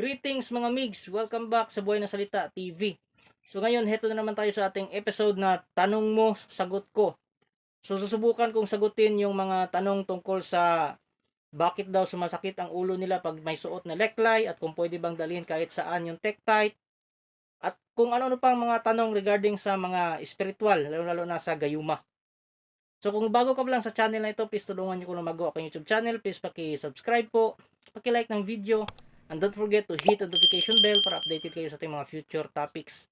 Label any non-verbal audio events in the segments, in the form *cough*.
Greetings mga migs! Welcome back sa Buhay na Salita TV. So ngayon, heto na naman tayo sa ating episode na Tanong Mo, Sagot Ko. So susubukan kong sagutin yung mga tanong tungkol sa bakit daw sumasakit ang ulo nila pag may suot na leklay at kung pwede bang dalhin kahit saan yung tektite at kung ano-ano pang mga tanong regarding sa mga spiritual, lalo-lalo na sa gayuma. So kung bago ka pa lang sa channel na ito, please tulungan niyo ko na mag-go YouTube channel. Please paki-subscribe po, paki-like ng video, and don't forget to hit the notification bell para updated kayo sa ating mga future topics.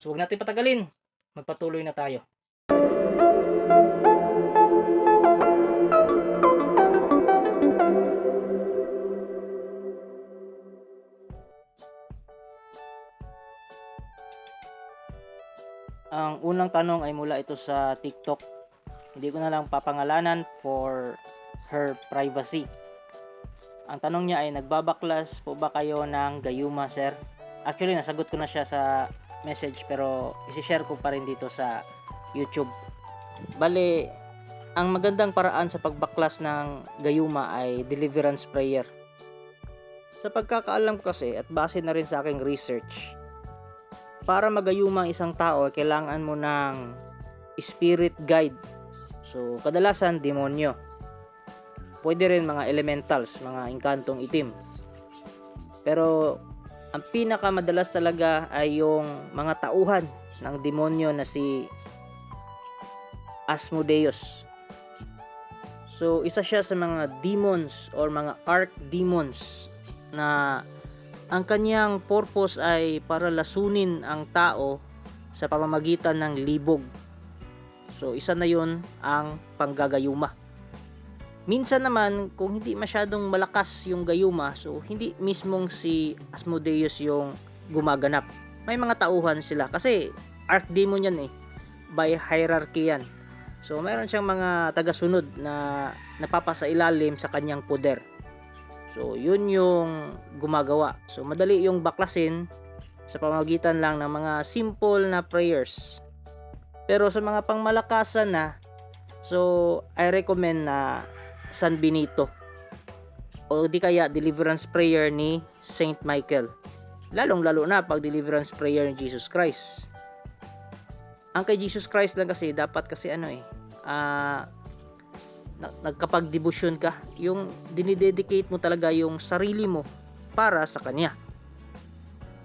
So huwag natin patagalin, magpatuloy na tayo. Ang unang tanong ay mula ito sa TikTok. Hindi ko na lang papangalanan for her privacy. Ang tanong niya ay nagbabaklas po ba kayo ng gayuma, sir? Actually, nasagot ko na siya sa message pero isi-share ko pa rin dito sa YouTube. Bale, ang magandang paraan sa pagbaklas ng gayuma ay deliverance prayer. Sa pagkakaalam ko kasi at base na rin sa aking research, para magayuma ang isang tao, kailangan mo ng spirit guide. So, kadalasan, demonyo. Pwede rin mga elementals, mga inkantong itim. Pero, ang pinakamadalas talaga ay yung mga tauhan ng demonyo na si Asmodeus. So, isa siya sa mga demons or mga archdemons na ang kanyang purpose ay para lasunin ang tao sa pamamagitan ng libog. So, isa na yon ang panggagayuma. Minsan naman, kung hindi masyadong malakas yung gayuma, so hindi mismong si Asmodeus yung gumaganap. May mga tauhan sila kasi archdemon yan eh. By hierarchy yan. So, mayroon siyang mga tagasunod na napapasailalim sa kanyang poder. So, yun yung gumagawa. So, madali yung baklasin sa pamamagitan lang ng mga simple na prayers. Pero sa mga pangmalakasan na, so, I recommend na San Benito. O di kaya deliverance prayer ni Saint Michael. Lalong-lalo na pag deliverance prayer ni Jesus Christ. Ang kay Jesus Christ lang kasi, dapat kasi ano eh, ah, nagkapag-devotion ka, yung dinidedicate mo talaga yung sarili mo para sa Kanya.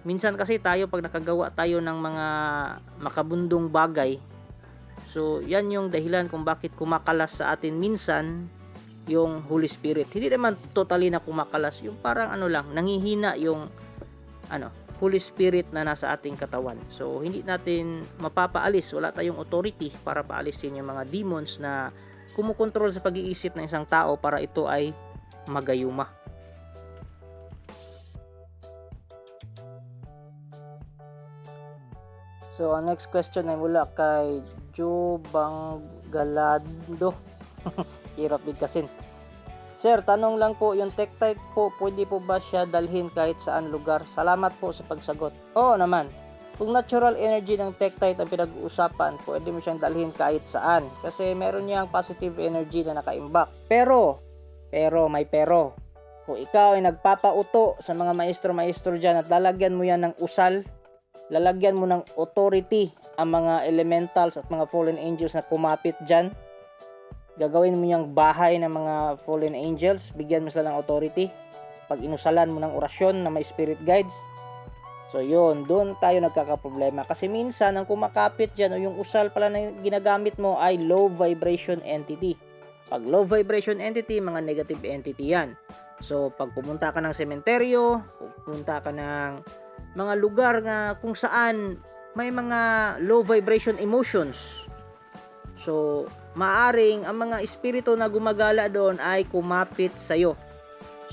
Minsan kasi tayo pag nakagawa tayo ng mga makabundong bagay, so yan yung dahilan kung bakit kumakalas sa atin minsan yung Holy Spirit. Hindi naman totally na kumakalas, yung parang ano lang, nangihina yung ano, Holy Spirit na nasa ating katawan. So hindi natin mapapaalis, wala tayong authority para paalisin yung mga demons na kumukontrol sa pag-iisip ng isang tao para ito ay magayuma. So, ang next question ay mula kay Joe Banggalado. *laughs* Hirap bigkasin. Sir, tanong lang po, yung tektite po, pwede po ba siya dalhin kahit saan lugar? Salamat po sa pagsagot. Oo naman. Kung natural energy ng tektite ang pinag-uusapan, pwede mo siyang dalhin kahit saan. Kasi meron niyang positive energy na nakaimbak. Pero, pero, may pero. Kung ikaw ay nagpapauto sa mga maestro-maestro dyan at lalagyan mo yan ng usal, lalagyan mo ng authority ang mga elementals at mga fallen angels na kumapit dyan, gagawin mo yung bahay ng mga fallen angels, bigyan mo sila ng authority, pag inusalan mo ng orasyon na may spirit guides, So yun, doon tayo nagkakaproblema kasi minsan ang kumakapit dyan o yung usal pala na ginagamit mo ay low vibration entity. Pag low vibration entity, mga negative entity yan. So pag pumunta ka ng sementeryo, pumunta ka ng mga lugar na kung saan may mga low vibration emotions. So maaring ang mga espiritu na gumagala doon ay kumapit sa'yo.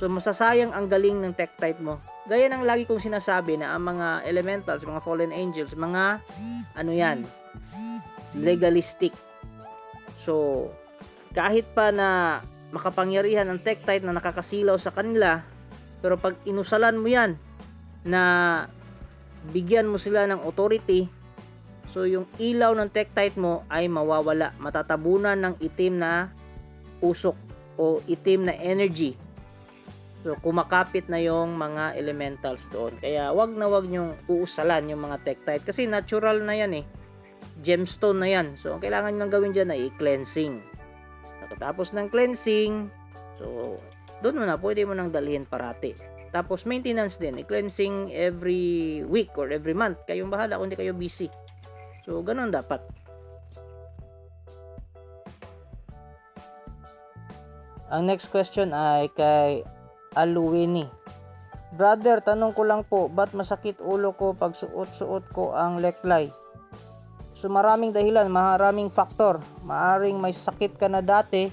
So masasayang ang galing ng tektite mo gaya ng lagi kong sinasabi na ang mga elementals, mga fallen angels, mga ano yan, legalistic. So, kahit pa na makapangyarihan ang tektite na nakakasilaw sa kanila, pero pag inusalan mo yan na bigyan mo sila ng authority, so yung ilaw ng tektite mo ay mawawala, matatabunan ng itim na usok o itim na energy So kumakapit na yung mga elementals doon. Kaya, wag na wag nyong uusalan yung mga tektite. Kasi natural na yan eh. Gemstone na yan. So, ang kailangan nyo gawin dyan ay cleansing. Pagkatapos ng cleansing, so, doon mo na, pwede mo nang dalhin parati. Tapos, maintenance din. I-cleansing every week or every month. Kayong bahala kung hindi kayo busy. So, ganun dapat. Ang next question ay kay Aluwini. Brother, tanong ko lang po, ba't masakit ulo ko pag suot-suot ko ang leklay? So maraming dahilan, maraming faktor. Maaring may sakit ka na dati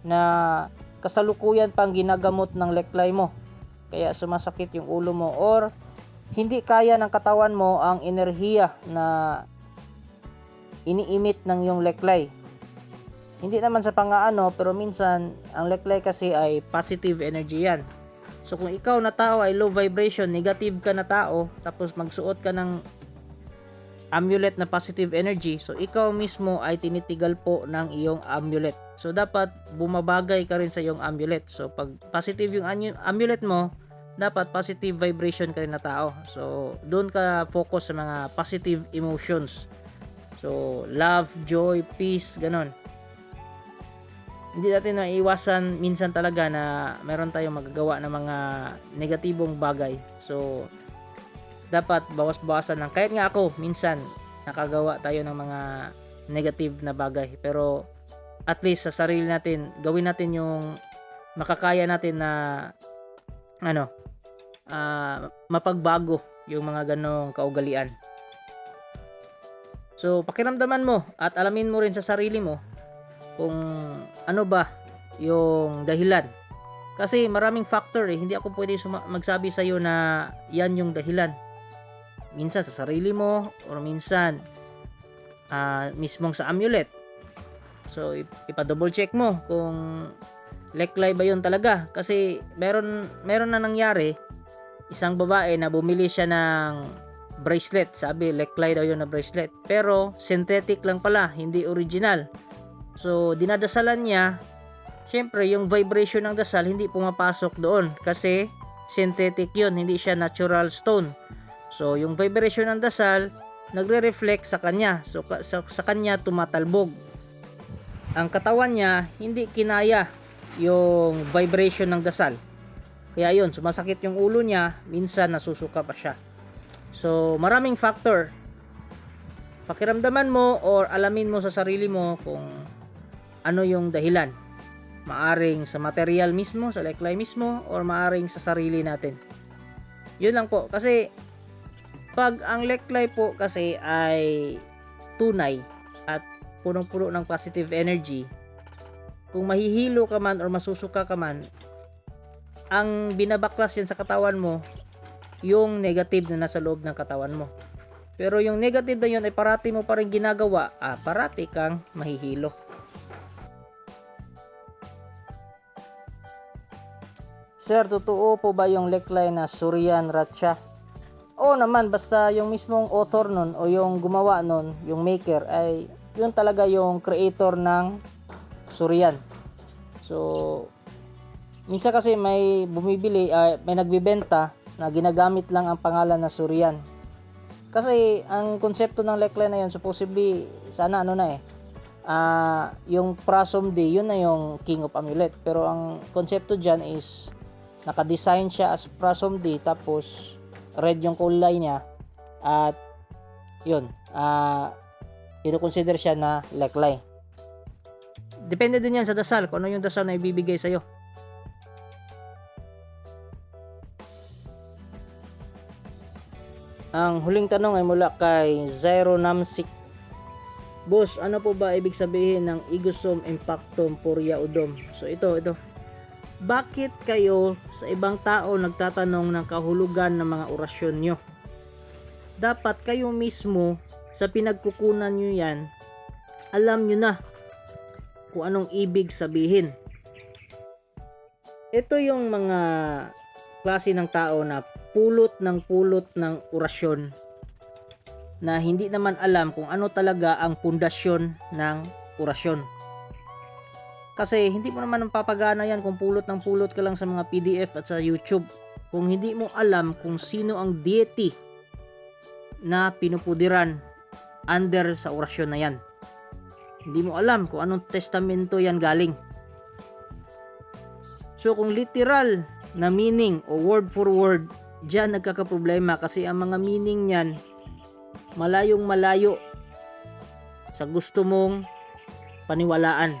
na kasalukuyan pang ginagamot ng leklay mo. Kaya sumasakit yung ulo mo or hindi kaya ng katawan mo ang enerhiya na iniimit ng yung leklay. Hindi naman sa pangaano, pero minsan ang leklay kasi ay positive energy yan. So kung ikaw na tao ay low vibration, negative ka na tao, tapos magsuot ka ng amulet na positive energy, so ikaw mismo ay tinitigal po ng iyong amulet. So dapat bumabagay ka rin sa iyong amulet. So pag positive yung amulet mo, dapat positive vibration ka rin na tao. So doon ka focus sa mga positive emotions. So love, joy, peace, ganon hindi natin maiwasan minsan talaga na meron tayong magagawa ng mga negatibong bagay. So, dapat bawas-bawasan lang. Kahit nga ako, minsan, nakagawa tayo ng mga negative na bagay. Pero, at least sa sarili natin, gawin natin yung makakaya natin na ano, ah, mapagbago yung mga ganong kaugalian. So, pakiramdaman mo at alamin mo rin sa sarili mo kung ano ba yung dahilan. Kasi maraming factor eh. Hindi ako pwede magsabi sa iyo na yan yung dahilan. Minsan sa sarili mo or minsan ah, mismong sa amulet. So ip- ipa-double check mo kung leklay ba yun talaga. Kasi meron, meron na nangyari isang babae na bumili siya ng bracelet. Sabi, leklay daw yun na bracelet. Pero, synthetic lang pala, hindi original. So, dinadasalan niya, syempre, yung vibration ng dasal hindi pumapasok doon kasi synthetic yun, hindi siya natural stone. So, yung vibration ng dasal, nagre-reflect sa kanya. So, sa, sa kanya tumatalbog. Ang katawan niya, hindi kinaya yung vibration ng dasal. Kaya yun, sumasakit yung ulo niya, minsan nasusuka pa siya. So, maraming factor. Pakiramdaman mo or alamin mo sa sarili mo kung ano yung dahilan. Maaring sa material mismo, sa leklay mismo, or maaring sa sarili natin. Yun lang po. Kasi, pag ang leklay po kasi ay tunay at punong-puno ng positive energy, kung mahihilo ka man or masusuka ka man, ang binabaklas yan sa katawan mo, yung negative na nasa loob ng katawan mo. Pero yung negative na yun ay parati mo pa rin ginagawa, ah, parati kang mahihilo. Sir, totoo po ba yung leklay na Suryan Ratcha? Oo naman, basta yung mismong author nun o yung gumawa nun, yung maker, ay yun talaga yung creator ng Suryan. So, minsan kasi may bumibili, ay may nagbibenta na ginagamit lang ang pangalan na Suryan. Kasi ang konsepto ng leklay na yun, supposedly, sana ano na eh, ah yung Prasom Day, yun na yung King of Amulet. Pero ang konsepto dyan is, naka-design siya as Prasom Day, tapos red yung kulay niya, at yun, ah consider siya na leklay. Depende din yan sa dasal, kung ano yung dasal na ibibigay sa'yo. Ang huling tanong ay mula kay Zero Namsik. Boss, ano po ba ibig sabihin ng Igosum Impactum Puria Udom? So ito, ito. Bakit kayo sa ibang tao nagtatanong ng kahulugan ng mga orasyon nyo? Dapat kayo mismo sa pinagkukunan nyo yan, alam nyo na kung anong ibig sabihin. Ito yung mga klase ng tao na pulot ng pulot ng orasyon na hindi naman alam kung ano talaga ang pundasyon ng orasyon. Kasi hindi mo naman papagana yan kung pulot ng pulot ka lang sa mga PDF at sa YouTube. Kung hindi mo alam kung sino ang deity na pinupudiran under sa orasyon na yan. Hindi mo alam kung anong testamento yan galing. So kung literal na meaning o word for word, dyan nagkakaproblema kasi ang mga meaning niyan malayong malayo sa gusto mong paniwalaan.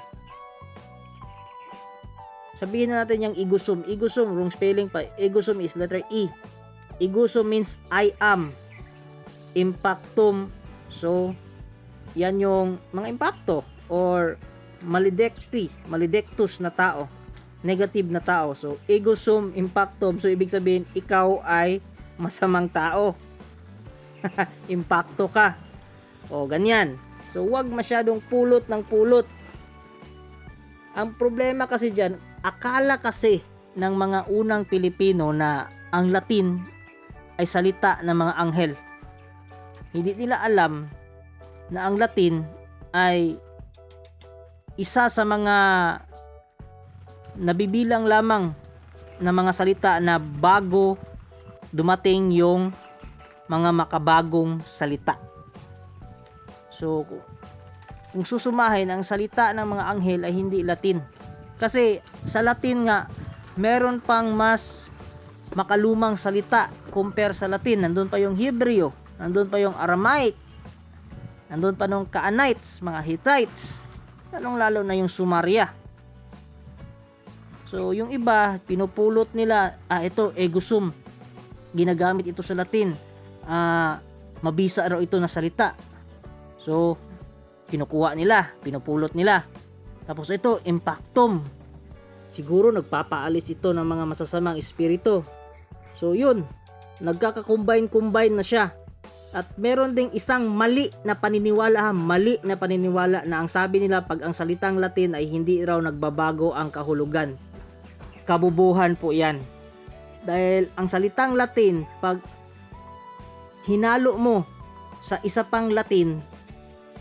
Sabihin na natin yung igusum. Igusum, wrong spelling pa. Igusum is letter E. Igusum means I am. Impactum. So, yan yung mga impacto or maledicti, maledictus na tao. Negative na tao. So, igusum, impactum. So, ibig sabihin, ikaw ay masamang tao. *laughs* Impacto ka. O, ganyan. So, wag masyadong pulot ng pulot. Ang problema kasi dyan, akala kasi ng mga unang Pilipino na ang Latin ay salita ng mga anghel. Hindi nila alam na ang Latin ay isa sa mga nabibilang lamang na mga salita na bago dumating yung mga makabagong salita. So, kung susumahin, ang salita ng mga anghel ay hindi Latin. Kasi sa Latin nga, meron pang mas makalumang salita compare sa Latin. Nandun pa yung Hebreo, nandun pa yung Aramaic, nandun pa nung Kaanites, mga Hittites, lalong lalo na yung Sumaria. So, yung iba, pinupulot nila, ah, ito, egusum. Ginagamit ito sa Latin. Ah, mabisa raw ito na salita. So, kinukuha nila, pinupulot nila. Tapos ito, impactum. Siguro nagpapaalis ito ng mga masasamang espiritu. So yun, nagkaka-combine-combine na siya. At meron ding isang mali na paniniwala, mali na paniniwala na ang sabi nila pag ang salitang Latin ay hindi raw nagbabago ang kahulugan. Kabubuhan po yan. Dahil ang salitang Latin, pag hinalo mo sa isa pang Latin,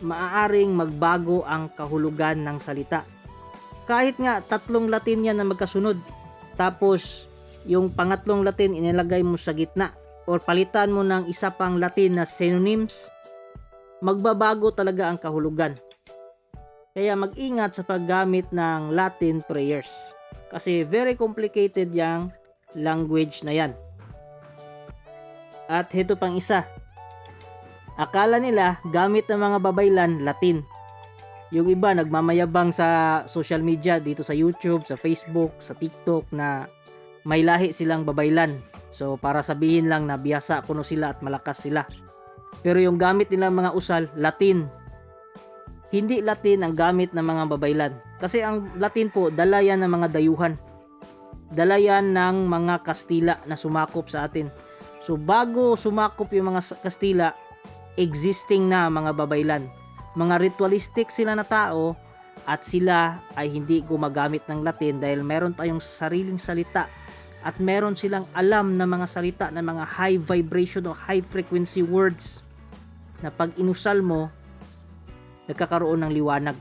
maaaring magbago ang kahulugan ng salita. Kahit nga tatlong Latin yan na magkasunod, tapos yung pangatlong Latin inilagay mo sa gitna or palitan mo ng isa pang Latin na synonyms, magbabago talaga ang kahulugan. Kaya mag-ingat sa paggamit ng Latin prayers. Kasi very complicated yung language na yan. At ito pang isa, Akala nila gamit ng mga babaylan Latin. Yung iba nagmamayabang sa social media dito sa YouTube, sa Facebook, sa TikTok na may lahi silang babaylan. So para sabihin lang na biyasa kuno sila at malakas sila. Pero yung gamit nilang mga usal Latin. Hindi Latin ang gamit ng mga babaylan. Kasi ang Latin po dala yan ng mga dayuhan. Dala yan ng mga Kastila na sumakop sa atin. So bago sumakop yung mga Kastila, existing na mga babaylan. Mga ritualistic sila na tao at sila ay hindi gumagamit ng Latin dahil meron tayong sariling salita at meron silang alam na mga salita na mga high vibration o high frequency words na pag inusal mo nagkakaroon ng liwanag.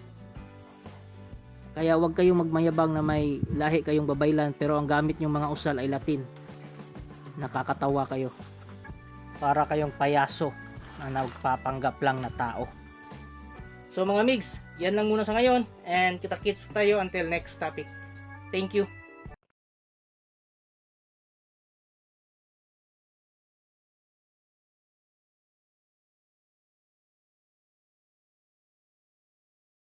Kaya huwag kayong magmayabang na may lahi kayong babaylan pero ang gamit nyong mga usal ay Latin. Nakakatawa kayo. Para kayong payaso na nagpapanggap lang na tao. So mga migs, yan lang muna sa ngayon and kita-kits tayo until next topic. Thank you.